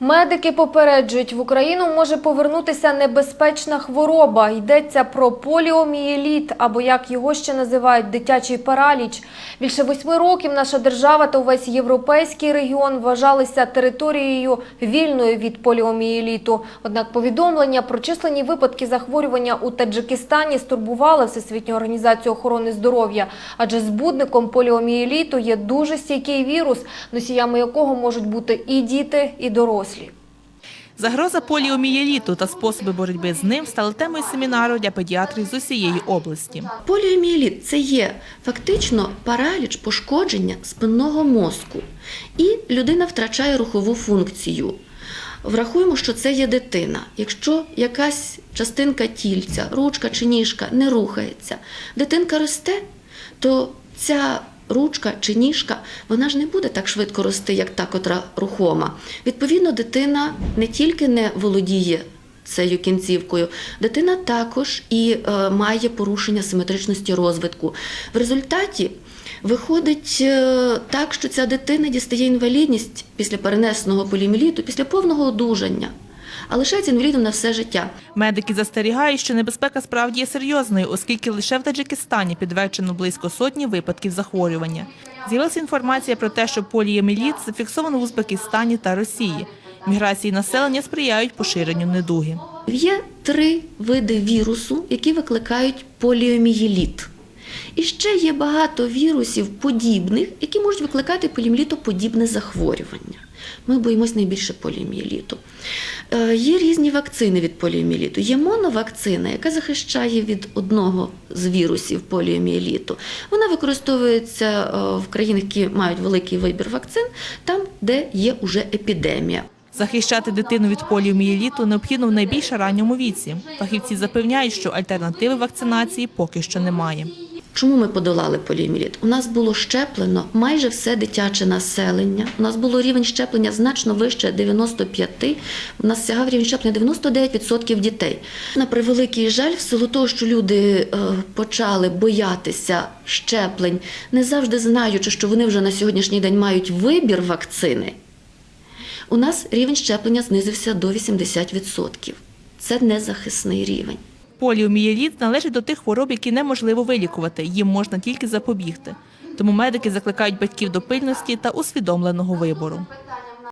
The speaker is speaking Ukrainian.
Медики попереджують, в Україну може повернутися небезпечна хвороба. Йдеться про поліомієліт, або як його ще називають дитячий параліч. Більше восьми років наша держава та увесь європейський регіон вважалися територією вільною від поліомієліту. Однак повідомлення про численні випадки захворювання у Таджикистані стурбували Всесвітню організацію охорони здоров'я, адже збудником поліомієліту є дуже стійкий вірус, носіями якого можуть бути і діти, і дорослі. Загроза поліомієліту та способи боротьби з ним стали темою семінару для педіатрів з усієї області. Поліомієліт – це є фактично параліч пошкодження спинного мозку, і людина втрачає рухову функцію. Врахуємо, що це є дитина. Якщо якась частинка тільця, ручка чи ніжка не рухається, дитинка росте, то ця ручка чи ніжка, вона ж не буде так швидко рости, як та, котра рухома. Відповідно, дитина не тільки не володіє цією кінцівкою, дитина також і е, має порушення симетричності розвитку. В результаті виходить е, так, що ця дитина дістає інвалідність після перенесеного поліміліту, після повного одужання, а лишається інвалідом на все життя. Медики застерігають, що небезпека справді є серйозною, оскільки лише в Таджикистані підтверджено близько сотні випадків захворювання. З'явилася інформація про те, що поліоміеліт зафіксовано в Узбекистані та Росії. Міграції населення сприяють поширенню недуги. Є три види вірусу, які викликають поліомієліт. І ще є багато вірусів подібних, які можуть викликати поліомієлітоподібне захворювання. Ми боїмось найбільше поліомієліту. Е, Є різні вакцини від поліомієліту. Є моновакцина, яка захищає від одного з вірусів поліомієліту. Вона використовується е, в країнах, які мають великий вибір вакцин, там, де є уже епідемія. Захищати дитину від поліомієліту необхідно в найбільш ранньому віці. Фахівці запевняють, що альтернативи вакцинації поки що немає. Чому ми подолали поліомієліт? У нас було щеплено майже все дитяче населення. У нас було рівень щеплення значно вище 95. У нас сягав рівень щеплення 99% дітей. На превеликий жаль, в силу того, що люди е, почали боятися щеплень, не завжди знаючи, що вони вже на сьогоднішній день мають вибір вакцини. У нас рівень щеплення знизився до 80%. Це незахисний рівень. Поліомієліт належить до тих хвороб, які неможливо вилікувати, їм можна тільки запобігти. Тому медики закликають батьків до пильності та усвідомленого вибору.